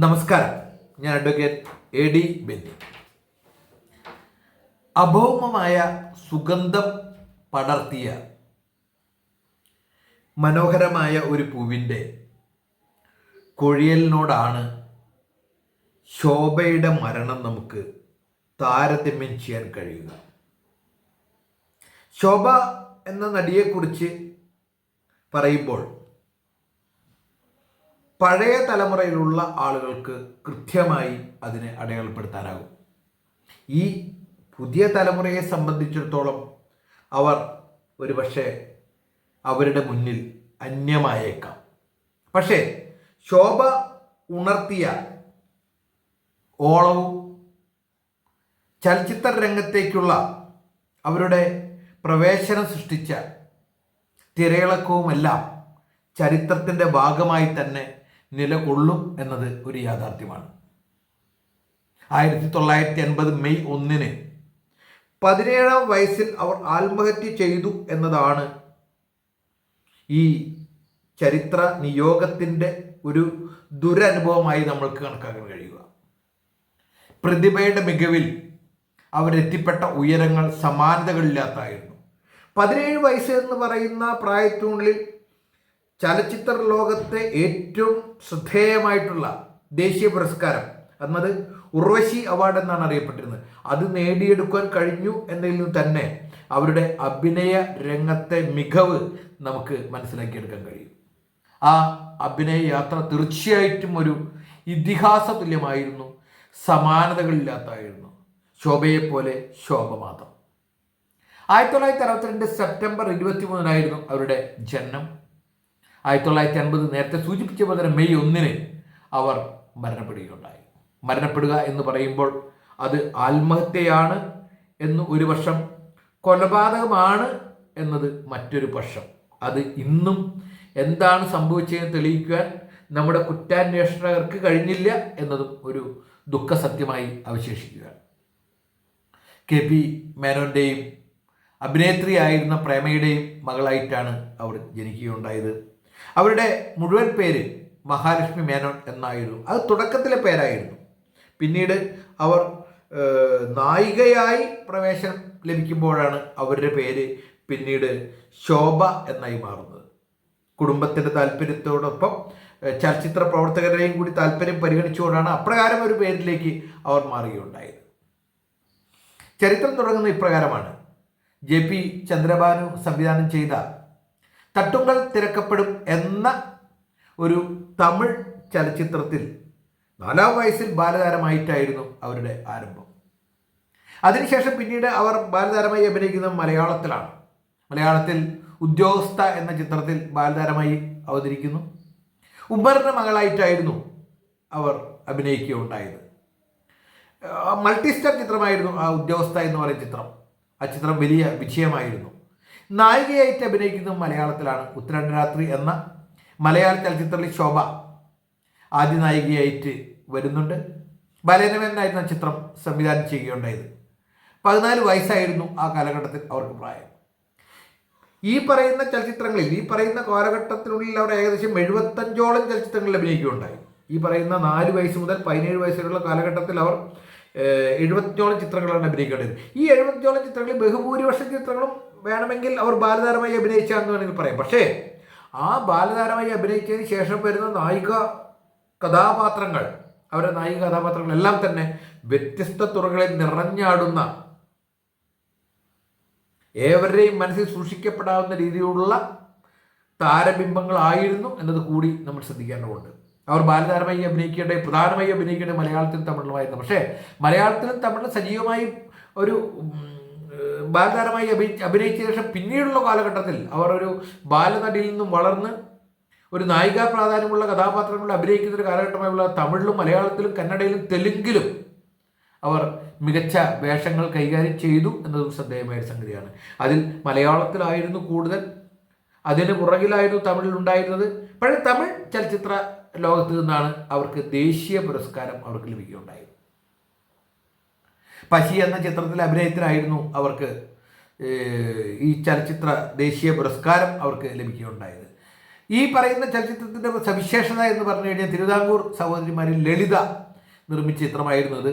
നമസ്കാരം. ഞാൻ advocate A D Benny. അഭൗമമായ സുഗന്ധം പടർത്തിയ മനോഹരമായ ഒരു പൂവിന്റെ കൊഴിയലിനോടാണ് ശോഭയുടെ മരണം നമുക്ക് താരതമ്യം ചെയ്യാൻ കഴിയുക. ശോഭ എന്ന നടിയെക്കുറിച്ച് പറയുമ്പോൾ പഴയ തലമുറയിലുള്ള ആളുകൾക്ക് കൃത്യമായി അതിനെ അടയാളപ്പെടുത്താനാകും. ഈ പുതിയ തലമുറയെ സംബന്ധിച്ചിടത്തോളം അവർ ഒരുപക്ഷെ അവരുടെ മുന്നിൽ അന്യമായേക്കാം. പക്ഷേ ശോഭ ഉണർത്തിയ ഓളവും ചലച്ചിത്ര രംഗത്തേക്കുള്ള അവരുടെ പ്രവേശനം സൃഷ്ടിച്ച തിരയിളക്കവുമെല്ലാം ചരിത്രത്തിന്റെ ഭാഗമായി തന്നെ നിലകൊള്ളും എന്നത് ഒരു യാഥാർത്ഥ്യമാണ്. ആയിരത്തി തൊള്ളായിരത്തി എൺപത് മെയ് ഒന്നിന് പതിനേഴാം വയസ്സിൽ അവർ ആത്മഹത്യ ചെയ്തു എന്നതാണ് ഈ ചരിത്ര നിയോഗത്തിന്റെ ഒരു ദുരനുഭവമായി നമ്മൾക്ക് കണക്കാക്കാൻ കഴിയുക. പ്രതിഭയുടെ മികവിൽ അവരെത്തിപ്പെട്ട ഉയരങ്ങൾ സമാനതകളില്ലാത്തായിരുന്നു. പതിനേഴ് വയസ്സ് എന്ന് പറയുന്ന പ്രായത്തിനുള്ളിൽ ചലച്ചിത്ര ലോകത്തെ ഏറ്റവും ശ്രദ്ധേയമായിട്ടുള്ള ദേശീയ പുരസ്കാരം എന്നത് ഉർവശി അവാർഡ് എന്നാണ് അറിയപ്പെട്ടിരുന്നത്. അത് നേടിയെടുക്കാൻ കഴിഞ്ഞു എന്നതിൽ നിന്ന് തന്നെ അവരുടെ അഭിനയ രംഗത്തെ മികവ് നമുക്ക് മനസ്സിലാക്കിയെടുക്കാൻ കഴിയും. ആ അഭിനയ യാത്ര തീർച്ചയായിട്ടും ഒരു ഇതിഹാസ തുല്യമായിരുന്നു സമാനതകളില്ലാത്തായിരുന്നു. ശോഭയെപ്പോലെ ശോഭ മാത്രം ആയിരത്തി തൊള്ളായിരത്തി അറുപത്തിരണ്ട് സെപ്റ്റംബർ ഇരുപത്തി മൂന്നിനായിരുന്നു അവരുടെ ജനനം. ആയിരത്തി തൊള്ളായിരത്തി അൻപത് നേരത്തെ സൂചിപ്പിച്ച പോലെ മെയ് ഒന്നിന് അവർ മരണപ്പെടുകയുണ്ടായി. മരണപ്പെടുക എന്ന് പറയുമ്പോൾ അത് ആത്മഹത്യയാണ് എന്ന് ഒരു പക്ഷം കൊലപാതകമാണ് എന്നത് മറ്റൊരു പക്ഷം അത് ഇന്നും എന്താണ് സംഭവിച്ചതെന്ന് തെളിയിക്കാൻ നമ്മുടെ കുറ്റാന്വേഷണകർക്ക് കഴിഞ്ഞില്ല എന്നതും ഒരു ദുഃഖസത്യമായി അവശേഷിക്കുകയാണ്. കെ പി മേനോന്റെയും അഭിനേത്രിയായിരുന്ന പ്രേമയുടെയും മകളായിട്ടാണ് അവർ ജനിക്കുകയുണ്ടായത്. അവരുടെ മുഴുവൻ പേര് മഹാലക്ഷ്മി മേനോൻ എന്നായിരുന്നു. അത് തുടക്കത്തിലെ പേരായിരുന്നു. പിന്നീട് അവർ നായികയായി പ്രവേശനം ലഭിക്കുമ്പോഴാണ് അവരുടെ പേര് പിന്നീട് ശോഭ എന്നായി മാറുന്നത്. കുടുംബത്തിന്റെ താല്പര്യത്തോടൊപ്പം ചലച്ചിത്ര പ്രവർത്തകരുടെയും കൂടി താല്പര്യം പരിഗണിച്ചുകൊണ്ടാണ് അപ്രകാരം ഒരു പേരിലേക്ക് അവർ മാറുകയുണ്ടായത്. ചരിത്രം തുടങ്ങുന്ന ഇപ്രകാരമാണ്. ജെ പി ചന്ദ്രബാനു സംവിധാനം ചെയ്ത തട്ടുങ്കൽ തിരക്കപ്പെടും എന്ന ഒരു തമിഴ് ചലച്ചിത്രത്തിൽ നാലാം വയസ്സിൽ ബാലതാരമായിട്ടായിരുന്നു അവരുടെ ആരംഭം. അതിനുശേഷം പിന്നീട് അവർ ബാലതാരമായി അഭിനയിക്കുന്നത് മലയാളത്തിലാണ്. മലയാളത്തിൽ ഉദ്യോഗസ്ഥ എന്ന ചിത്രത്തിൽ ബാലതാരമായി അവതരിക്കുന്നു. ഉമ്മറിന്റെ മകളായിട്ടായിരുന്നു അവർ അഭിനയിക്കുകയുണ്ടായത്. ആ, മൾട്ടി സ്റ്റാർ ചിത്രമായിരുന്നു ആ ഉദ്യോഗസ്ഥ എന്ന് പറയുന്ന ചിത്രം. ആ ചിത്രം വലിയ വിജയമായിരുന്നു. നായികയായിട്ട് അഭിനയിക്കുന്നത് മലയാളത്തിലാണ്. ഉത്തരാണ്ട് രാത്രി എന്ന മലയാള ചലച്ചിത്രത്തിൽ ശോഭ ആദ്യ നായികയായിട്ട് വരുന്നുണ്ട്. ബാലേനമേനായിരുന്ന ചിത്രം സംവിധാനം ചെയ്യുകയുണ്ടായത്. പതിനാല് വയസ്സായിരുന്നു ആ കാലഘട്ടത്തിൽ അവർക്ക് പ്രായം. ഈ പറയുന്ന ചലച്ചിത്രങ്ങളിൽ ഈ പറയുന്ന കാലഘട്ടത്തിനുള്ളിൽ അവർ ഏകദേശം എഴുപത്തഞ്ചോളം ചലച്ചിത്രങ്ങളിൽ അഭിനയിക്കുകയുണ്ടായി. ഈ പറയുന്ന നാല് വയസ്സ് മുതൽ പതിനേഴ് വയസ്സിലുള്ള കാലഘട്ടത്തിൽ അവർ എഴുപത്തിയോളം ചിത്രങ്ങളാണ് അഭിനയിക്കേണ്ടത്. ഈ എഴുപത്തഞ്ചോളം ചിത്രങ്ങളിൽ ബഹുഭൂരിപക്ഷം ചിത്രങ്ങളും വേണമെങ്കിൽ അവർ ബാലതാരമായി അഭിനയിച്ചാന്ന് വേണമെങ്കിൽ പറയാം. പക്ഷേ ആ ബാലതാരമായി അഭിനയിച്ചതിന് ശേഷം വരുന്ന നായിക കഥാപാത്രങ്ങൾ അവരുടെ നായിക കഥാപാത്രങ്ങളെല്ലാം തന്നെ വ്യത്യസ്ത തുറകളിൽ നിറഞ്ഞാടുന്ന ഏവരുടെയും മനസ്സിൽ സൂക്ഷിക്കപ്പെടാവുന്ന രീതിയിലുള്ള താരബിംബങ്ങളായിരുന്നു എന്നത് കൂടി നമ്മൾ ശ്രദ്ധിക്കേണ്ടതുണ്ട്. അവർ ബാലതാരമായി അഭിനയിക്കേണ്ട പ്രധാനമായി അഭിനയിക്കേണ്ട മലയാളത്തിലും തമിഴിലുമായിരുന്നു. പക്ഷേ മലയാളത്തിലും തമിഴിലും സജീവമായി ഒരു ബാലതാരമായി അഭി അഭിനയിച്ച ശേഷം പിന്നീടുള്ള കാലഘട്ടത്തിൽ അവർ ഒരു ബാലനടിയിൽ നിന്നും വളർന്ന് ഒരു നായികാ പ്രാധാന്യമുള്ള കഥാപാത്രങ്ങളിൽ അഭിനയിക്കുന്ന ഒരു കാലഘട്ടമായുള്ള തമിഴിലും മലയാളത്തിലും കന്നഡയിലും തെലുങ്കിലും അവർ മികച്ച വേഷങ്ങൾ കൈകാര്യം ചെയ്തു എന്നതും ശ്രദ്ധേയമായ സംഗതിയാണ്. അതിൽ മലയാളത്തിലായിരുന്നു കൂടുതൽ അതിന് പുറകിലായിരുന്നു തമിഴിൽ ഉണ്ടായിരുന്നത്. പക്ഷേ തമിഴ് ചലച്ചിത്ര ലോകത്ത് നിന്നാണ് അവർക്ക് ദേശീയ പുരസ്കാരം അവർക്ക് ലഭിക്കുകയുണ്ടായത്. പശി എന്ന ചിത്രത്തിലെ അഭിനയത്തിനായിരുന്നു അവർക്ക് ഈ ചലച്ചിത്ര ദേശീയ പുരസ്കാരം അവർക്ക് ലഭിക്കുകയുണ്ടായത്. ഈ പറയുന്ന ചലച്ചിത്രത്തിന്റെ സവിശേഷത എന്ന് പറഞ്ഞു കഴിഞ്ഞാൽ തിരുവിതാംകൂർ സഹോദരിമാരിൽ ലളിത നിർമ്മിച്ച ചിത്രമായിരുന്നത്.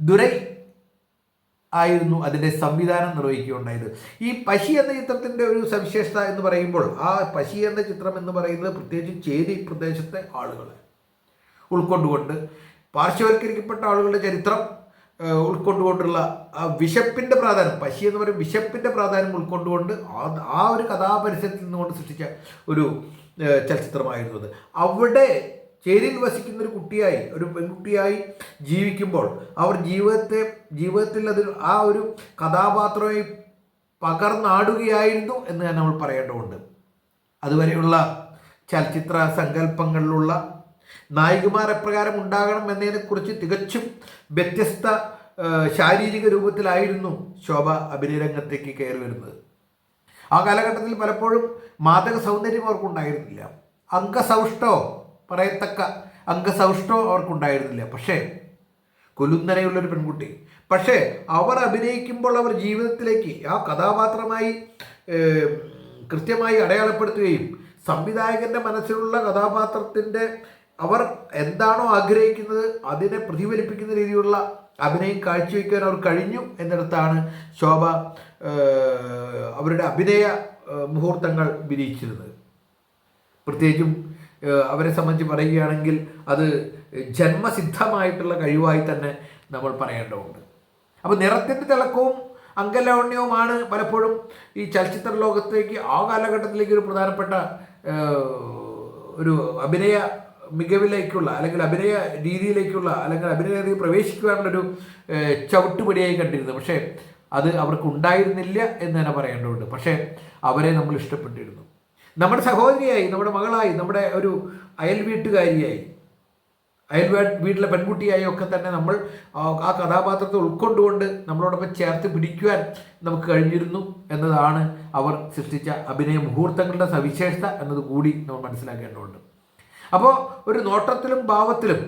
ദുരൈ ആയിരുന്നു അതിന്റെ സംവിധാനം നിർവഹിക്കുകയുണ്ടായത്. ഈ പശി എന്ന ചിത്രത്തിന്റെ ഒരു സവിശേഷത എന്ന് പറയുമ്പോൾ ആ പശി എന്ന ചിത്രം എന്ന് പറയുന്നത് പ്രത്യേകിച്ച് ചേരി പ്രദേശത്തെ ആളുകളെ ഉൾക്കൊണ്ടുകൊണ്ട് പാർശ്വവൽക്കരിക്കപ്പെട്ട ആളുകളുടെ ചരിത്രം ഉൾക്കൊണ്ടുകൊണ്ടുള്ള ആ വിശപ്പിന്റെ പ്രാധാന്യം പശി എന്ന് പറയും വിശപ്പിന്റെ പ്രാധാന്യം ഉൾക്കൊണ്ടുകൊണ്ട് ആ ഒരു കഥാപരിസരത്തിൽ നിന്നുകൊണ്ട് സൃഷ്ടിച്ച ഒരു ചലച്ചിത്രമായിരുന്നു അത്. അവിടെ ചേരിയിൽ വസിക്കുന്ന ഒരു കുട്ടിയായി ഒരു പെൺകുട്ടിയായി ജീവിക്കുമ്പോൾ അവർ ജീവിതത്തെ ജീവിതത്തിൽ അതിൽ ആ ഒരു കഥാപാത്രമായി പകർന്നാടുകയായിരുന്നു എന്ന് തന്നെ നമ്മൾ പറയേണ്ടതുണ്ട്. അതുവരെയുള്ള ചലച്ചിത്ര സങ്കല്പങ്ങളിലുള്ള നായികമാർ എപ്രകാരം ഉണ്ടാകണം എന്നതിനെക്കുറിച്ച് തികച്ചും വ്യത്യസ്ത ശാരീരിക രൂപത്തിലായിരുന്നു ശോഭ അഭിനയരംഗത്തേക്ക് കയറി വരുന്നത്. ആ കാലഘട്ടത്തിൽ പലപ്പോഴും മാതക സൗന്ദര്യം അവർക്കുണ്ടായിരുന്നില്ല. അംഗസൗഷ്ടോ പറയത്തക്ക അംഗസൗഷ്ടോ അവർക്കുണ്ടായിരുന്നില്ല. പക്ഷേ കൊലുന്നനെയുള്ളൊരു പെൺകുട്ടി. പക്ഷേ അവർ അഭിനയിക്കുമ്പോൾ അവർ ജീവിതത്തിലേക്ക് ആ കഥാപാത്രമായി കൃത്യമായി അടയാളപ്പെടുത്തുകയും സംവിധായകന്റെ മനസ്സിലുള്ള കഥാപാത്രത്തിന്റെ അവർ എന്താണോ ആഗ്രഹിക്കുന്നത് അതിനെ പ്രതിഫലിപ്പിക്കുന്ന രീതിയിലുള്ള അഭിനയം കാഴ്ചവെക്കാൻ അവർ കഴിഞ്ഞു എന്നിടത്താണ് ശോഭ അവരുടെ അഭിനയ മുഹൂർത്തങ്ങൾ വിരിയിച്ചിരുന്നത്. പ്രത്യേകിച്ചും അവരെ സംബന്ധിച്ച് പറയുകയാണെങ്കിൽ അത് ജന്മസിദ്ധമായിട്ടുള്ള കഴിവായി തന്നെ നമ്മൾ പറയേണ്ടതുണ്ട്. അപ്പോൾ നിറത്തിന്റെ തിളക്കവും അങ്കലാവണ്യവുമാണ് പലപ്പോഴും ഈ ചലച്ചിത്ര ലോകത്തേക്ക് ആ കാലഘട്ടത്തിലേക്ക് ഒരു പ്രധാനപ്പെട്ട ഒരു അഭിനയ മികവിലേക്കുള്ള അല്ലെങ്കിൽ അഭിനയ രീതിയിലേക്കുള്ള അല്ലെങ്കിൽ അഭിനയ രീതിയിൽ പ്രവേശിക്കുവാനുള്ളൊരു ചവിട്ടുപടിയായി കണ്ടിരുന്നു. പക്ഷേ അത് അവർക്ക് ഉണ്ടായിരുന്നില്ല എന്ന് തന്നെ പറയേണ്ടതുണ്ട്. പക്ഷേ അവരെ നമ്മൾ ഇഷ്ടപ്പെട്ടിരുന്നു. നമ്മുടെ സഹോദരിയായി നമ്മുടെ മകളായി നമ്മുടെ ഒരു അയൽ വീട്ടുകാരിയായി അയൽ വീട്ടിലെ പെൺകുട്ടിയായി ഒക്കെ തന്നെ നമ്മൾ ആ കഥാപാത്രത്തെ ഉൾക്കൊണ്ടുകൊണ്ട് നമ്മളോടൊപ്പം ചേർത്ത് പിടിക്കുവാൻ നമുക്ക് കഴിഞ്ഞിരുന്നു എന്നതാണ് അവർ സൃഷ്ടിച്ച അഭിനയ മുഹൂർത്തങ്ങളുടെ സവിശേഷത എന്നത് കൂടി നമ്മൾ മനസ്സിലാക്കേണ്ടതുണ്ട്. അപ്പോൾ ഒരു നോട്ടത്തിലും ഭാവത്തിലും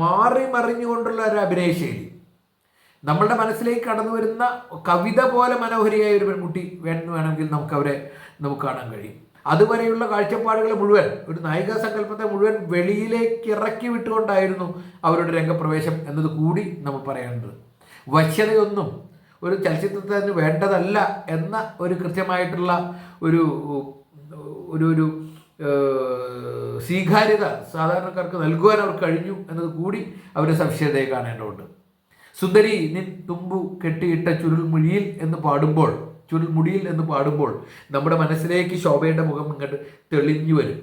മാറി മറിഞ്ഞുകൊണ്ടുള്ള ഒരു അഭിനയശൈലി നമ്മളുടെ മനസ്സിലേക്ക് കടന്നു വരുന്ന കവിത പോലെ മനോഹരിയായ ഒരു പെൺകുട്ടി വേണമെന്ന് വേണമെങ്കിൽ നമുക്ക് അവരെ നമുക്ക് കാണാൻ കഴിയും. അതുവരെയുള്ള കാഴ്ചപ്പാടുകൾ മുഴുവൻ ഒരു നായിക സങ്കല്പത്തെ മുഴുവൻ വെളിയിലേക്ക് ഇറക്കി വിട്ടുകൊണ്ടായിരുന്നു അവരുടെ രംഗപ്രവേശം എന്നത് കൂടി നമ്മൾ പറയേണ്ടത് വശ്യതയൊന്നും ഒരു ചലച്ചിത്രത്തിന് വേണ്ടതല്ല എന്ന ഒരു കൃത്യമായിട്ടുള്ള ഒരു ഒരു ഒരു സ്വീകാര്യത സാധാരണക്കാർക്ക് നൽകുവാൻ അവർ കഴിഞ്ഞു എന്നത് കൂടി അവരുടെ സവിശേഷതയെ കാണേണ്ടതുണ്ട് സുന്ദരി നിൻ തുമ്പു കെട്ടിയിട്ട ചുരുൾമുഴിയിൽ എന്ന് പാടുമ്പോൾ ചുരുൾമുടിയിൽ എന്ന് പാടുമ്പോൾ നമ്മുടെ മനസ്സിലേക്ക് ശോഭയുടെ മുഖം ഇങ്ങോട്ട് തെളിഞ്ഞു വരും.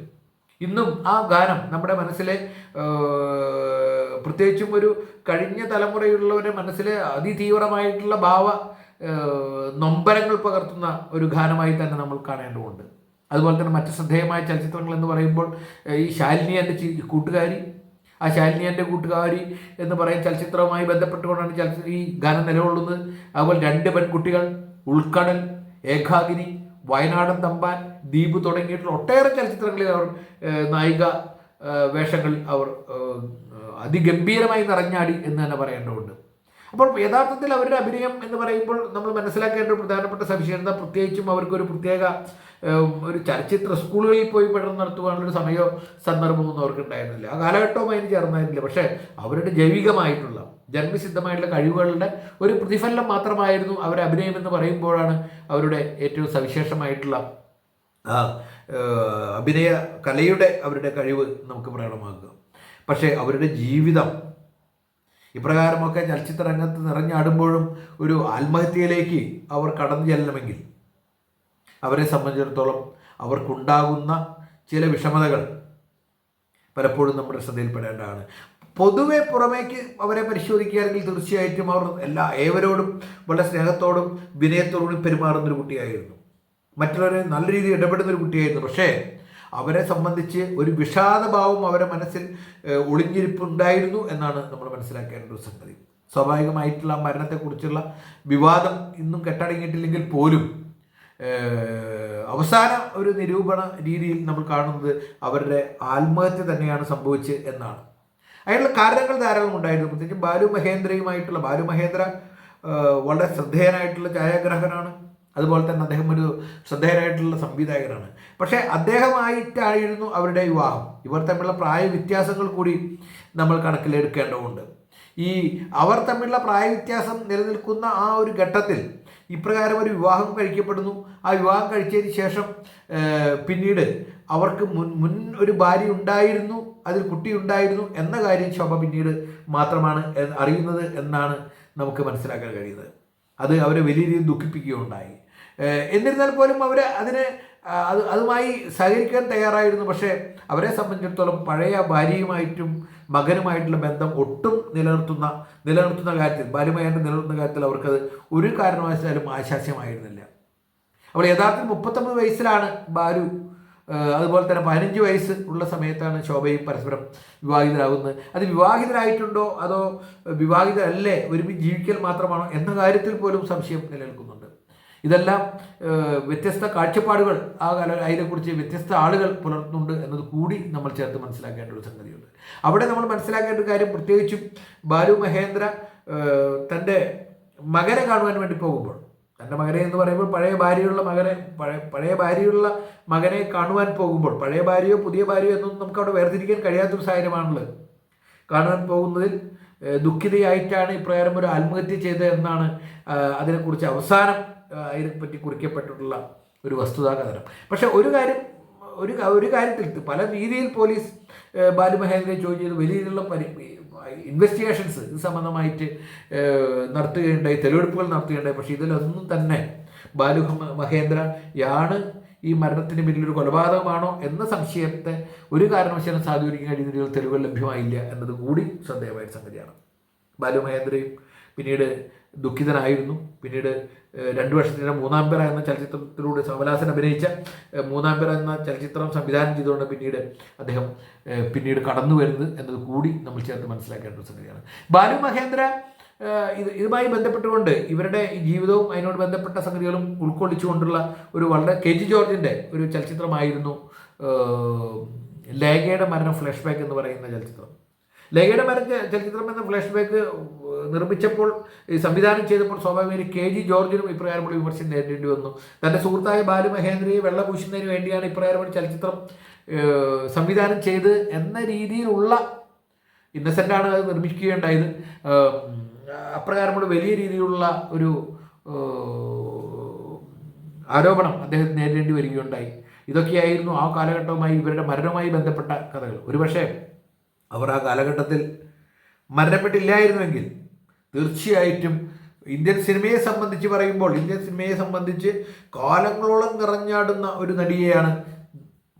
ഇന്നും ആ ഗാനം നമ്മുടെ മനസ്സിലെ പ്രത്യേകിച്ചും ഒരു കഴിഞ്ഞ തലമുറയുള്ളവരുടെ മനസ്സിലെ അതിതീവ്രമായിട്ടുള്ള ഭാവ നൊമ്പരങ്ങൾ പകർത്തുന്ന ഒരു ഗാനമായി തന്നെ നമ്മൾ കാണേണ്ടതുണ്ട്. അതുപോലെ തന്നെ മറ്റ് ശ്രദ്ധേയമായ ചലച്ചിത്രങ്ങൾ എന്ന് പറയുമ്പോൾ ഈ ശാലിനി എന്റെ കൂട്ടുകാരി. ആ ശാലിനി എന്റെ കൂട്ടുകാരി എന്ന് പറയുന്ന ചലച്ചിത്രവുമായി ബന്ധപ്പെട്ടുകൊണ്ടാണ് ചലച്ചിത്ര ഈ ഗാനം നിലകൊള്ളുന്നത്. അതുപോലെ രണ്ട് പെൺകുട്ടികൾ ഉൾക്കടൽ ഏകാഗിനി വയനാടൻ തമ്പാൻ ദ്വീപ് തുടങ്ങിയിട്ടുള്ള ഒട്ടേറെ ചലച്ചിത്രങ്ങളിൽ അവർ നായിക വേഷങ്ങൾ അവർ അതിഗംഭീരമായി നിറഞ്ഞാടി എന്ന് തന്നെ പറയേണ്ടതുണ്ട്. അപ്പോൾ യഥാർത്ഥത്തിൽ അവരുടെ അഭിനയം എന്ന് പറയുമ്പോൾ നമ്മൾ മനസ്സിലാക്കേണ്ട ഒരു പ്രധാനപ്പെട്ട സവിശേഷത പ്രത്യേകിച്ചും അവർക്കൊരു പ്രത്യേക ഒരു ചലച്ചിത്ര സ്കൂളുകളിൽ പോയി പഠനം നടത്തുവാനുള്ളൊരു സമയമോ സന്ദർഭവും അവർക്ക് ഉണ്ടായിരുന്നില്ല ആ കാലഘട്ടവും അതിന് ചേർന്നായിരുന്നില്ല. പക്ഷേ അവരുടെ ജൈവികമായിട്ടുള്ള ജന്മസിദ്ധമായിട്ടുള്ള കഴിവുകളുടെ ഒരു പ്രതിഫലനം മാത്രമായിരുന്നു അവരുടെ അഭിനയം എന്ന് പറയുമ്പോഴാണ് അവരുടെ ഏറ്റവും സവിശേഷമായിട്ടുള്ള അഭിനയ കലയുടെ അവരുടെ കഴിവ് നമുക്ക് പ്രകടമാക്കുക. പക്ഷേ അവരുടെ ജീവിതം ഇപ്രകാരമൊക്കെ ചലച്ചിത്ര രംഗത്ത് നിറഞ്ഞാടുമ്പോഴും ഒരു ആത്മഹത്യയിലേക്ക് അവർ കടന്നു ചെല്ലണമെങ്കിൽ അവരെ സംബന്ധിച്ചിടത്തോളം അവർക്കുണ്ടാകുന്ന ചില വിഷമതകൾ പലപ്പോഴും നമ്മുടെ ശ്രദ്ധയിൽപ്പെടേണ്ടതാണ്. പൊതുവെ പുറമേക്ക് അവരെ പരിശോധിക്കുകയാണെങ്കിൽ തീർച്ചയായിട്ടും അവർ എല്ലാ ഏവരോടും വളരെ സ്നേഹത്തോടും വിനയത്തോടും പെരുമാറുന്നൊരു കുട്ടിയായിരുന്നു. മറ്റുള്ളവരെ നല്ല രീതിയിൽ ഇടപെടുന്നൊരു കുട്ടിയായിരുന്നു. പക്ഷേ അവരെ സംബന്ധിച്ച് ഒരു വിഷാദഭാവം അവരെ മനസ്സിൽ ഒളിഞ്ഞിരിപ്പുണ്ടായിരുന്നു എന്നാണ് നമ്മൾ മനസ്സിലാക്കേണ്ട ഒരു സംഗതി. സ്വാഭാവികമായിട്ടുള്ള മരണത്തെക്കുറിച്ചുള്ള വിവാദം ഇന്നും കെട്ടടങ്ങിയിട്ടില്ലെങ്കിൽ പോലും അവസാന ഒരു നിരൂപണ രീതിയിൽ നമ്മൾ കാണുന്നത് അവരുടെ ആത്മഹത്യ തന്നെയാണ് സംഭവിച്ചത് എന്നാണ്. അതിനുള്ള കാരണങ്ങൾ ധാരാളം ഉണ്ടായിരുന്നു. പ്രത്യേകിച്ച് ബാലു മഹേന്ദ്രയുമായിട്ടുള്ള ബാലു മഹേന്ദ്ര വളരെ ശ്രദ്ധേയനായിട്ടുള്ള ഛായാഗ്രാഹകനാണ് അതുപോലെ തന്നെ അദ്ദേഹം ഒരു ശ്രദ്ധേയരായിട്ടുള്ള സംവിധായകനാണ്. പക്ഷേ അദ്ദേഹമായിട്ടായിരുന്നു അവരുടെ വിവാഹം. ഇവർ തമ്മിലുള്ള പ്രായ വ്യത്യാസങ്ങൾ കൂടി നമ്മൾ കണക്കിലെടുക്കേണ്ടതുണ്ട്. ഈ അവർ തമ്മിലുള്ള പ്രായ വ്യത്യാസം നിലനിൽക്കുന്ന ആ ഒരു ഘട്ടത്തിൽ ഇപ്രകാരം ഒരു വിവാഹം കഴിക്കപ്പെടുന്നു. ആ വിവാഹം കഴിച്ചതിന് ശേഷം പിന്നീട് അവർക്ക് മുൻ മുൻ ഒരു ഭാര്യ ഉണ്ടായിരുന്നു അതിൽ കുട്ടി ഉണ്ടായിരുന്നു എന്ന കാര്യം ശോഭ പിന്നീട് മാത്രമാണ് അറിയുന്നത് എന്നാണ് നമുക്ക് മനസ്സിലാക്കാൻ കഴിയുന്നത്. അത് അവരെ വലിയ രീതിയിൽ ദുഃഖിപ്പിക്കുകയുണ്ടായി. എന്നിരുന്നാൽ പോലും അവർ അതിന് അത് അതുമായി സഹകരിക്കാൻ തയ്യാറായിരുന്നു. പക്ഷേ അവരെ സംബന്ധിച്ചിടത്തോളം പഴയ ഭാര്യയുമായിട്ടും മകനുമായിട്ടുള്ള ബന്ധം ഒട്ടും നിലനിർത്തുന്ന നിലനിർത്തുന്ന കാര്യത്തിൽ ഭാര്യമായിട്ട് നിലനിർത്തുന്ന കാര്യത്തിൽ അവർക്കത് ഒരു കാരണവശാലും ആശാസ്യമായിരുന്നില്ല അവൾ യഥാർത്ഥത്തിൽ മുപ്പത്തൊമ്പത് വയസ്സിലാണ് ബാലു അതുപോലെ തന്നെ പതിനഞ്ച് വയസ്സ് ഉള്ള സമയത്താണ് ശോഭയും പരസ്പരം വിവാഹിതരാകുന്നത്. അത് വിവാഹിതരായിട്ടുണ്ടോ അതോ വിവാഹിതരല്ലേ ഒരുമിച്ച് ജീവിക്കൽ മാത്രമാണോ എന്ന കാര്യത്തിൽ പോലും സംശയം നിലനിൽക്കുന്നുണ്ട്. ഇതെല്ലാം വ്യത്യസ്ത കാഴ്ചപ്പാടുകൾ ആ കാല അതിനെക്കുറിച്ച് വ്യത്യസ്ത ആളുകൾ പുലർത്തുന്നുണ്ട് എന്നത് കൂടി നമ്മൾ ചേർത്ത് മനസ്സിലാക്കേണ്ട ഒരു സംഗതിയുണ്ട്. അവിടെ നമ്മൾ മനസ്സിലാക്കേണ്ട കാര്യം പ്രത്യേകിച്ചും ബാലു മഹേന്ദ്ര തന്റെ മകനെ കാണുവാൻ വേണ്ടി പോകുമ്പോൾ തന്റെ മകനെ എന്ന് പറയുമ്പോൾ പഴയ ഭാര്യയുള്ള മകനെ പഴയ പഴയ ഭാര്യയുള്ള മകനെ കാണുവാൻ പോകുമ്പോൾ പഴയ ഭാര്യയോ പുതിയ ഭാര്യയോ എന്നൊന്നും നമുക്ക് അവിടെ വേർതിരിക്കാൻ കഴിയാത്തൊരു സാഹചര്യമാണുള്ളത്. കാണുവാൻ പോകുന്നതിൽ ദുഃഖിതയായിട്ടാണ് ഇപ്രകാരം ഒരു ആത്മഹത്യ ചെയ്തത് എന്നാണ് അതിനെക്കുറിച്ച് അവസാനം അതിനെപ്പറ്റി കുറിക്കപ്പെട്ടിട്ടുള്ള ഒരു വസ്തുതാ കഥനം പക്ഷെ ഒരു കാര്യം ഒരു ഒരു കാര്യത്തിൽ പല രീതിയിൽ പോലീസ് ബാലുമഹേന്ദ്രയെ ചോദ്യം വലിയ രീതിയിലുള്ള പരി ഇൻവെസ്റ്റിഗേഷൻസ് ഇത് സംബന്ധമായിട്ട് നടത്തുകയുണ്ടായി തെളിവെടുപ്പുകൾ നടത്തുകയുണ്ടായി. പക്ഷേ ഇതിലൊന്നും തന്നെ ബാലു മഹേന്ദ്ര യാണ് ഈ മരണത്തിന് പിന്നിലൊരു കൊലപാതകമാണോ എന്ന സംശയത്തെ ഒരു കാരണവശാലും സാധൂകരിക്കാൻ കഴിയുന്ന തെളിവുകൾ ലഭ്യമായില്ല എന്നത് കൂടി ശ്രദ്ധേയമായ സംഗതിയാണ്. ബാലു മഹേന്ദ്രയും പിന്നീട് ദുഃഖിതനായിരുന്നു. പിന്നീട് രണ്ടു വർഷത്തിനിടെ മൂന്നാം പേര എന്ന ചലച്ചിത്രത്തിലൂടെ കമലഹാസൻ അഭിനയിച്ച ഏഹ്, മൂന്നാം പേര എന്ന ചലച്ചിത്രം സംവിധാനം ചെയ്തുകൊണ്ട് പിന്നീട് അദ്ദേഹം പിന്നീട് കടന്നു വരുന്നത് എന്നത് കൂടി നമ്മൾ ചേർത്ത് മനസ്സിലാക്കേണ്ട ഒരു സംഗതിയാണ്. ബാലു മഹേന്ദ്ര ഇത് ഇതുമായി ബന്ധപ്പെട്ടുകൊണ്ട് ഇവരുടെ ജീവിതവും അതിനോട് ബന്ധപ്പെട്ട സംഗതികളും ഉൾക്കൊള്ളിച്ചുകൊണ്ടുള്ള ഒരു വളരെ കെ ജി ജോർജിന്റെ ഒരു ചലച്ചിത്രമായിരുന്നു ലേഖയുടെ മരണം ഫ്ലാഷ് ബാക്ക് എന്ന് പറയുന്ന ചലച്ചിത്രം. ലേഖയുടെ മരം ചലച്ചിത്രം എന്ന ഫ്ലാഷ് ബാക്ക് നിർമ്മിച്ചപ്പോൾ സംവിധാനം ചെയ്തപ്പോൾ സ്വാഭാവികമായി കെ ജി ജോർജിനും ഇപ്രകാരമുള്ള വിമർശനം നേരിടേണ്ടി വന്നു. തന്റെ സുഹൃത്തായ ബാലു മഹേന്ദ്രയെ വെള്ള പൂശുന്നതിന് വേണ്ടിയാണ് ഇപ്രകാരമുള്ള ചലച്ചിത്രം സംവിധാനം ചെയ്ത് എന്ന രീതിയിലുള്ള ഇന്നസെന്റ് ആണ് അത് നിർമ്മിക്കുകയുണ്ടായത്. അപ്രകാരമുള്ള വലിയ രീതിയിലുള്ള ഒരു ആരോപണം അദ്ദേഹം നേരിടേണ്ടി വരികയുണ്ടായി. ഇതൊക്കെയായിരുന്നു ആ കാലഘട്ടവുമായി ഇവരുടെ മരണവുമായി ബന്ധപ്പെട്ട കഥകൾ. ഒരുപക്ഷെ അവർ ആ കാലഘട്ടത്തിൽ മരണപ്പെട്ടില്ലായിരുന്നുവെങ്കിൽ തീർച്ചയായിട്ടും ഇന്ത്യൻ സിനിമയെ സംബന്ധിച്ച് പറയുമ്പോൾ ഇന്ത്യൻ സിനിമയെ സംബന്ധിച്ച് കാലങ്ങളോളം നിറഞ്ഞാടുന്ന ഒരു നടിയെയാണ്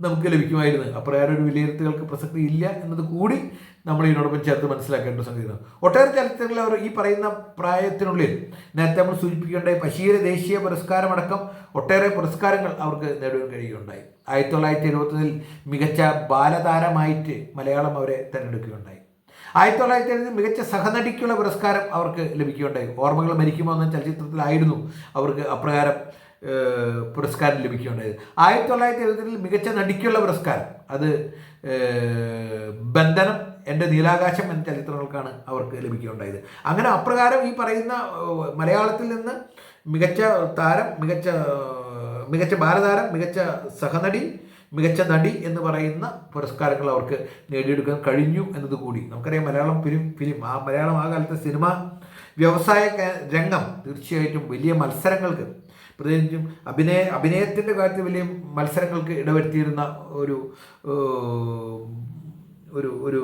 നമുക്ക് ലഭിക്കുമായിരുന്നു. അപ്രകാരം ഒരു വിലയിരുത്തലുകൾക്ക് പ്രസക്തി ഇല്ല എന്നത് കൂടി നമ്മൾ ഇതിനോടൊപ്പം ചേർത്ത് മനസ്സിലാക്കേണ്ട സംഗതിയാണ് ഒട്ടേറെ ചലച്ചിത്രങ്ങളിൽ അവർ ഈ പറയുന്ന പ്രായത്തിനുള്ളിൽ നേരത്തെ നമ്മൾ സൂചിപ്പിക്കേണ്ട പശീര ദേശീയ പുരസ്കാരമടക്കം ഒട്ടേറെ പുരസ്കാരങ്ങൾ അവർക്ക് നേടുവാൻ കഴിയുകയുണ്ടായി. ആയിരത്തി തൊള്ളായിരത്തി എഴുപത്തൊന്നിൽ മികച്ച ബാലതാരമായിട്ട് മലയാളം അവരെ തിരഞ്ഞെടുക്കുകയുണ്ടായി. ആയിരത്തി തൊള്ളായിരത്തി എഴുപതിൽ മികച്ച സഹനടിക്കുള്ള പുരസ്കാരം അവർക്ക് ലഭിക്കുകയുണ്ടായി. ഓർമ്മകൾ മരിക്കുമോ എന്ന ചലച്ചിത്രത്തിലായിരുന്നു അവർക്ക് അപ്രകാരം പുരസ്കാരം ലഭിക്കുകയുണ്ടായത്. ആയിരത്തി തൊള്ളായിരത്തി എഴുപതിൽ മികച്ച നടിക്കുള്ള പുരസ്കാരം. അത് ബന്ധനം എന്റെ നീലാകാശം എന്ന ചലച്ചിത്രങ്ങൾക്കാണ് അവർക്ക് ലഭിക്കുകയുണ്ടായത്. അങ്ങനെ അപ്രകാരം ഈ പറയുന്ന മലയാളത്തിൽ നിന്ന് മികച്ച താരം മികച്ച മികച്ച ബാലതാരം മികച്ച സഹനടി മികച്ച നടി എന്ന് പറയുന്ന പുരസ്കാരങ്ങൾ അവർക്ക് നേടിയെടുക്കാൻ കഴിഞ്ഞു എന്നത് കൂടി. നമുക്കറിയാം മലയാളം ഫിലിം ഫിലിം ആ മലയാളം ആ കാലത്തെ സിനിമ വ്യവസായ രംഗം തീർച്ചയായിട്ടും വലിയ മത്സരങ്ങൾക്ക് പ്രത്യേകിച്ചും അഭിനയ അഭിനയത്തിന്റെ കാര്യത്തിൽ വലിയ മത്സരങ്ങൾക്ക് ഇടവരുത്തിയിരുന്ന ഒരു ഒരു ഒരു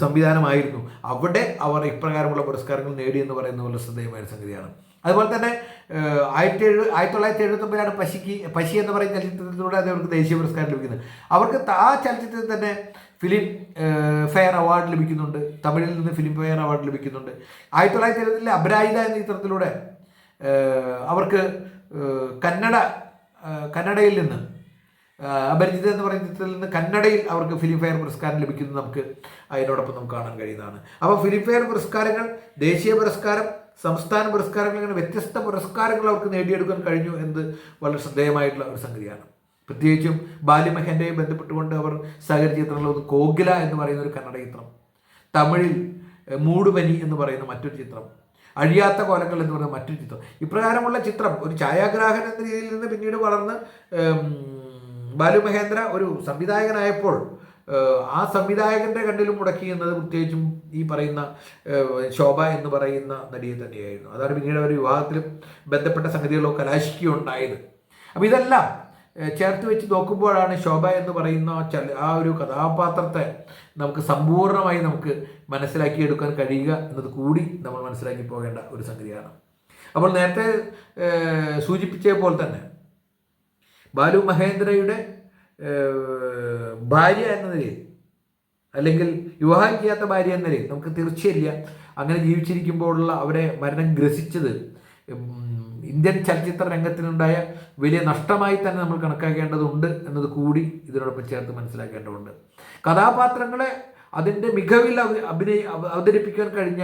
സംവിധാനമായിരുന്നു. അവിടെ അവർ ഇപ്രകാരമുള്ള പുരസ്കാരങ്ങൾ നേടി എന്ന് പറയുന്ന പോലെ ശ്രദ്ധേയമായ സംഗതിയാണ്. അതുപോലെ തന്നെ ആയിരത്തി എഴു ആയിരത്തി തൊള്ളായിരത്തി എഴുപത്തൊമ്പതിലാണ് പശിക്ക് പശി എന്ന് പറയുന്ന ചലച്ചിത്രത്തിലൂടെ അവർക്ക് ദേശീയ പുരസ്കാരം ലഭിക്കുന്നത്. അവർക്ക് ആ ചലച്ചിത്രത്തിൽ തന്നെ ഫിലിം ഫെയർ അവാർഡ് ലഭിക്കുന്നുണ്ട്. തമിഴിൽ നിന്ന് ഫിലിം ഫെയർ അവാർഡ് ലഭിക്കുന്നുണ്ട്. ആയിരത്തി തൊള്ളായിരത്തി എഴുപതിലെ അപരാജിത എന്ന ചിത്രത്തിലൂടെ അവർക്ക് കന്നഡ കന്നഡയിൽ നിന്ന് അപരിചിത എന്ന് പറയുന്ന ചിത്രത്തിൽ നിന്ന് കന്നഡയിൽ അവർക്ക് ഫിലിം ഫെയർ പുരസ്കാരം ലഭിക്കുന്നത് നമുക്ക് അതിനോടൊപ്പം നമുക്ക് കാണാൻ കഴിയുന്നതാണ്. അപ്പോൾ ഫിലിം ഫെയർ പുരസ്കാരങ്ങൾ ദേശീയ പുരസ്കാരം സംസ്ഥാന പുരസ്കാരങ്ങൾ ഇങ്ങനെ വ്യത്യസ്ത പുരസ്കാരങ്ങൾ അവർക്ക് നേടിയെടുക്കാൻ കഴിഞ്ഞു എന്നത് വളരെ ശ്രദ്ധേയമായിട്ടുള്ള ഒരു സംഗതിയാണ്. പ്രത്യേകിച്ചും ബാല്യമഹന്റെ ബന്ധപ്പെട്ടുകൊണ്ട് അവർ സഹകരിച്ച ചിത്രങ്ങളിൽ ഒന്ന് കോകില എന്ന് പറയുന്ന ഒരു കന്നഡ ചിത്രം തമിഴിൽ മൂടുമനി എന്ന് പറയുന്ന മറ്റൊരു ചിത്രം അഴിയാത്ത കോലങ്ങൾ എന്ന് പറയുന്ന മറ്റൊരു ചിത്രം. ഇപ്രകാരമുള്ള ചിത്രം ഒരു ഛായാഗ്രാഹൻ എന്ന രീതിയിൽ നിന്ന് പിന്നീട് വളർന്ന് ബാലു മഹേന്ദ്ര ഒരു സംവിധായകനായപ്പോൾ ആ സംവിധായകന്റെ കണ്ണിലും മുടക്കി എന്നത് പ്രത്യേകിച്ചും ഈ പറയുന്ന ശോഭ എന്ന് പറയുന്ന നടിയെ തന്നെയായിരുന്നു. അതാണ് പിന്നീട് അവർ വിവാഹത്തിലും ബന്ധപ്പെട്ട സംഗതികളോ കലാശിക്കുകയുണ്ടായത്. അപ്പം ഇതെല്ലാം ചേർത്ത് വെച്ച് നോക്കുമ്പോഴാണ് ശോഭ എന്ന് പറയുന്ന ആ ഒരു കഥാപാത്രത്തെ നമുക്ക് സമ്പൂർണമായി നമുക്ക് മനസ്സിലാക്കിയെടുക്കാൻ കഴിയുക എന്നത് കൂടി നമ്മൾ മനസ്സിലാക്കി പോകേണ്ട ഒരു സംഗതിയാണ്. അപ്പോൾ നേരത്തെ സൂചിപ്പിച്ചേ സൂചിപ്പിച്ച പോലെ തന്നെ ബാലു മഹേന്ദ്രയുടെ ഭാര്യ എന്ന നിലയിൽ അല്ലെങ്കിൽ വിവാഹം ചെയ്യാത്ത ഭാര്യ എന്ന നിലയിൽ നമുക്ക് തീർച്ചയില്ല അങ്ങനെ ജീവിച്ചിരിക്കുമ്പോഴുള്ള അവരെ മരണം ഗ്രസിച്ചത് ഇന്ത്യൻ ചലച്ചിത്ര രംഗത്തിനുണ്ടായ വലിയ നഷ്ടമായി തന്നെ നമ്മൾ കണക്കാക്കേണ്ടതുണ്ട് എന്നത് കൂടി ഇതിനോടൊപ്പം ചേർത്ത് മനസ്സിലാക്കേണ്ടതുണ്ട്. കഥാപാത്രങ്ങളെ അതിന്റെ മികവിൽ അഭിനയി അവതരിപ്പിക്കാൻ കഴിഞ്ഞ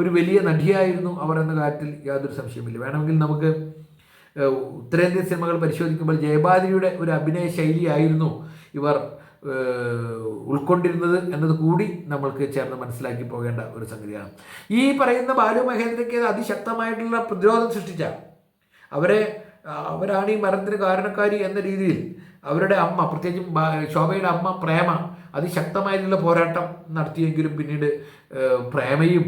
ഒരു വലിയ നടിയായിരുന്നു അവർ എന്ന കാര്യത്തിൽ യാതൊരു സംശയമില്ല വേണമെങ്കിൽ നമുക്ക് ഉത്തരേന്ത്യൻ സിനിമകൾ പരിശോധിക്കുമ്പോൾ ജയബാലിയുടെ ഒരു അഭിനയ ശൈലിയായിരുന്നു ഇവർ ഉൾക്കൊണ്ടിരുന്നത് എന്നത് കൂടി നമ്മൾക്ക് ചേർന്ന് മനസ്സിലാക്കി പോകേണ്ട ഒരു സംഗതിയാണ്. ഈ പറയുന്ന ബാലു മഹേന്ദ്രയ്ക്ക് അതിശക്തമായിട്ടുള്ള പ്രതിരോധം സൃഷ്ടിച്ച അവരെ അവരാണ് ഈ മരണത്തിന് കാരണക്കാരി എന്ന രീതിയിൽ അവരുടെ അമ്മ പ്രത്യേകിച്ചും ശോഭയുടെ അമ്മ പ്രേമ അതിശക്തമായിട്ടുള്ള പോരാട്ടം നടത്തിയെങ്കിലും പിന്നീട് പ്രേമയും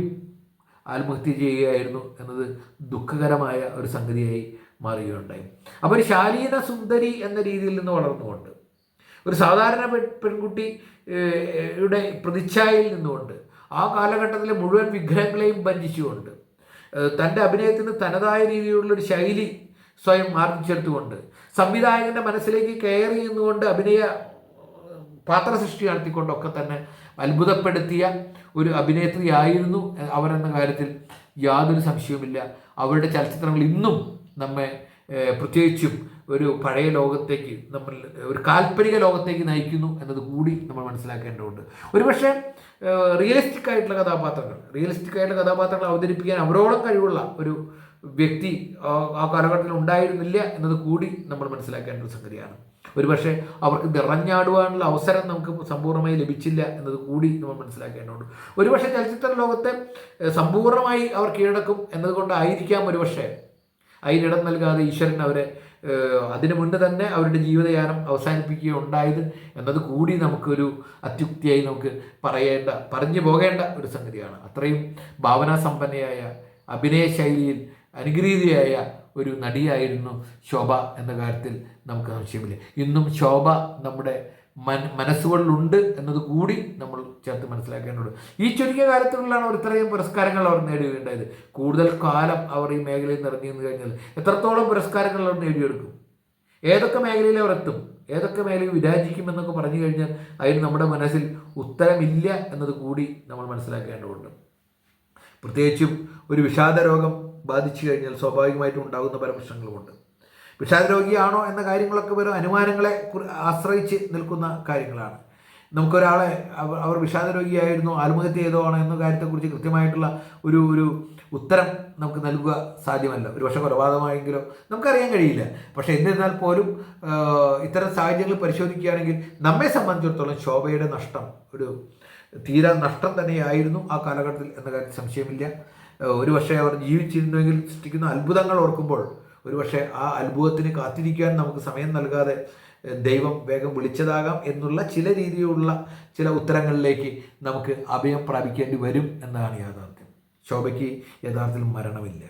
ആത്മഹത്യ ചെയ്യുകയായിരുന്നു എന്നത് ദുഃഖകരമായ ഒരു സംഗതിയായി മാറുകയുണ്ടായി. അപ്പോൾ ശാലീന സുന്ദരി എന്ന രീതിയിൽ നിന്ന് വളർന്നുകൊണ്ട് ഒരു സാധാരണ പെൺ പെൺകുട്ടി യുടെ പ്രതിച്ഛായയിൽ നിന്നുകൊണ്ട് ആ കാലഘട്ടത്തിലെ മുഴുവൻ വിഗ്രഹങ്ങളെയും ഭഞ്ജിച്ചുകൊണ്ട് ഏഹ്, തന്റെ അഭിനയത്തിന് തനതായ രീതിയിലുള്ളൊരു ശൈലി സ്വയം ആർജിച്ചെടുത്തുകൊണ്ട് സംവിധായകന്റെ മനസ്സിലേക്ക് കയറി ചെയ്യുന്നുകൊണ്ട് അഭിനയ പാത്ര സൃഷ്ടി നടത്തിക്കൊണ്ടൊക്കെ തന്നെ അത്ഭുതപ്പെടുത്തിയ ഒരു അഭിനേത്രിയായിരുന്നു അവരെന്ന കാര്യത്തിൽ യാതൊരു സംശയവുമില്ല. അവരുടെ ചലച്ചിത്രങ്ങൾ ഇന്നും നമ്മെ പ്രത്യേകിച്ചും ഒരു പഴയ ലോകത്തേക്ക് നമ്മൾ ഒരു കാൽപ്പനിക ലോകത്തേക്ക് നയിക്കുന്നു എന്നത് കൂടി നമ്മൾ മനസ്സിലാക്കേണ്ടതുണ്ട്. ഒരുപക്ഷെ റിയലിസ്റ്റിക് ആയിട്ടുള്ള കഥാപാത്രങ്ങൾ. റിയലിസ്റ്റിക് ആയിട്ടുള്ള കഥാപാത്രങ്ങൾ അവതരിപ്പിക്കാൻ അവരോളം കഴിവുള്ള ഒരു വ്യക്തി ആ- കാലഘട്ടത്തിൽ ഉണ്ടായിരുന്നില്ല എന്നത് കൂടി നമ്മൾ മനസ്സിലാക്കേണ്ട ഒരു സംഗതിയാണ്. ഒരുപക്ഷെ അവർക്ക് നിറഞ്ഞാടുവാനുള്ള അവസരം നമുക്ക് സമ്പൂർണമായി ലഭിച്ചില്ല എന്നത് കൂടി നമ്മൾ മനസ്സിലാക്കേണ്ടതുണ്ട്. ഒരുപക്ഷെ ചലച്ചിത്ര ലോകത്തെ സമ്പൂർണമായി അവർ കീഴടക്കും എന്നതുകൊണ്ടായിരിക്കാം ഒരുപക്ഷെ അതിനിടം നൽകാതെ ഈശ്വരൻ അവരെ അതിനു മുൻപ് തന്നെ അവരുടെ ജീവിതയാനം അവസാനിപ്പിക്കുകയുണ്ടായത് എന്നത് കൂടി നമുക്കൊരു അത്യുക്തിയായി നമുക്ക് പറയേണ്ട പറഞ്ഞു പോകേണ്ട ഒരു സംഗതിയാണ്. അത്രയും ഭാവനാസമ്പന്നയായ അഭിനയ ശൈലിയിൽ അനുഗ്രഹീതയായ ഒരു നടിയായിരുന്നു ശോഭ എന്ന കാര്യത്തിൽ നമുക്ക് സംശയമില്ല. ഇന്നും ശോഭ നമ്മുടെ മനസ്സുകളിലുണ്ട് എന്നത് കൂടി നമ്മൾ ചേർത്ത് മനസ്സിലാക്കേണ്ടതുണ്ട്. ഈ ചുരുങ്ങിയ കാലത്തിനുള്ളിലാണ് അവർ ഇത്രയും പുരസ്കാരങ്ങൾ അവർ നേടുകയുണ്ടായത് കൂടുതൽ കാലം അവർ ഈ മേഖലയിൽ നിറഞ്ഞു നിന്ന് കഴിഞ്ഞാൽ എത്രത്തോളം പുരസ്കാരങ്ങൾ അവർ നേടിയെടുക്കും? ഏതൊക്കെ മേഖലയിൽ അവർ എത്തും? ഏതൊക്കെ മേഖലയിൽ വിരാജിക്കും എന്നൊക്കെ പറഞ്ഞു കഴിഞ്ഞാൽ അതിന് നമ്മുടെ മനസ്സിൽ ഉത്തരമില്ല എന്നത് കൂടി നമ്മൾ മനസ്സിലാക്കേണ്ടതുണ്ട്. പ്രത്യേകിച്ചും ഒരു വിഷാദ രോഗം ബാധിച്ചു കഴിഞ്ഞാൽ സ്വാഭാവികമായിട്ടും ഉണ്ടാകുന്ന പല പ്രശ്നങ്ങളുമുണ്ട്. വിഷാദ രോഗിയാണോ എന്ന കാര്യങ്ങളൊക്കെ വെറും അനുമാനങ്ങളെ ആശ്രയിച്ച് നിൽക്കുന്ന കാര്യങ്ങളാണ്. നമുക്കൊരാളെ അവർ വിഷാദരോഗിയായിരുന്നു വിഷാദ രോഗിയായിരുന്നോ ആത്മഹത്യ ചെയ്തോ ആണോ എന്ന കാര്യത്തെക്കുറിച്ച് കൃത്യമായിട്ടുള്ള ഒരു ഒരു ഉത്തരം നമുക്ക് നൽകുക സാധ്യമല്ല. ഒരു പക്ഷേ കൊലപാതകമായെങ്കിലോ നമുക്കറിയാൻ കഴിയില്ല. പക്ഷേ എന്നിരുന്നാൽ പോലും ഇത്തരം സാഹചര്യങ്ങൾ പരിശോധിക്കുകയാണെങ്കിൽ നമ്മെ സംബന്ധിച്ചിടത്തോളം ശോഭയുടെ നഷ്ടം ഒരു തീരാ നഷ്ടം തന്നെയായിരുന്നു ആ കാലഘട്ടത്തിൽ എന്ന കാര്യത്തിൽ സംശയമില്ല. ഒരു പക്ഷേ അവർ ജീവിച്ചിരുന്നുവെങ്കിൽ സൃഷ്ടിക്കുന്ന അത്ഭുതങ്ങൾ ഓർക്കുമ്പോൾ ഒരു പക്ഷേ ആ അത്ഭുതത്തിന് കാത്തിരിക്കാൻ നമുക്ക് സമയം നൽകാതെ ദൈവം വേഗം വിളിച്ചതാകാം എന്നുള്ള ചില രീതിയിലുള്ള ചില ഉത്തരങ്ങളിലേക്ക് നമുക്ക് അഭയം പ്രാപിക്കേണ്ടി വരും എന്നതാണ് യാഥാർത്ഥ്യം. ശോഭയ്ക്ക് യഥാർത്ഥത്തിൽ മരണമില്ല.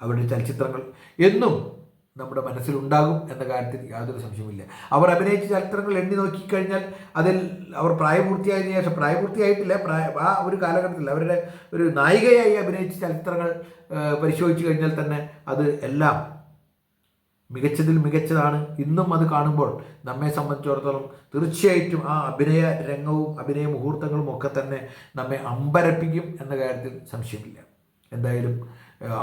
അവരുടെ ചലച്ചിത്രങ്ങൾ എന്നും നമ്മുടെ മനസ്സിലുണ്ടാകും എന്ന കാര്യത്തിൽ യാതൊരു സംശയവുമില്ല. അവർ അഭിനയിച്ച ചലച്ചിത്രങ്ങൾ എണ്ണി നോക്കിക്കഴിഞ്ഞാൽ അതിൽ അവർ പ്രായപൂർത്തിയായതിനു ശേഷം പ്രായപൂർത്തിയായിട്ടില്ല പ്രായ ആ ഒരു കാലഘട്ടത്തിൽ അവരുടെ ഒരു നായികയായി അഭിനയിച്ച ചലച്ചിത്രങ്ങൾ പരിശോധിച്ചു കഴിഞ്ഞാൽ തന്നെ അത് എല്ലാം മികച്ചതിൽ മികച്ചതാണ്. ഇന്നും അത് കാണുമ്പോൾ നമ്മെ സംബന്ധിച്ചിടത്തോളം തീർച്ചയായിട്ടും ആ അഭിനയ രംഗവും അഭിനയ മുഹൂർത്തങ്ങളും ഒക്കെ തന്നെ നമ്മെ അമ്പരപ്പിക്കും എന്ന കാര്യത്തിൽ സംശയമില്ല. എന്തായാലും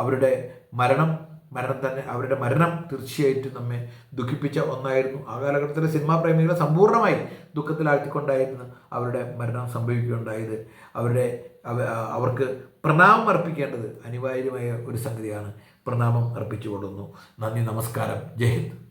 അവരുടെ മരണം മരണം തന്നെ അവരുടെ മരണം തീർച്ചയായിട്ടും നമ്മെ ദുഃഖിപ്പിച്ച ഒന്നായിരുന്നു. ആ കാലഘട്ടത്തിലെ സിനിമാ പ്രേമികളെ സമ്പൂർണമായി ദുഃഖത്തിലാഴ്ത്തിക്കൊണ്ടായിരുന്നു അവരുടെ മരണം സംഭവിക്കുകയുണ്ടായത്. അവരുടെ അവർക്ക് പ്രണാമം അർപ്പിക്കേണ്ടത് അനിവാര്യമായ ഒരു സംഗതിയാണ്. പ്രണാമം അർപ്പിച്ചുകൊള്ളുന്നു. നന്ദി നമസ്കാരം. ജയ് ഹിന്ദ്.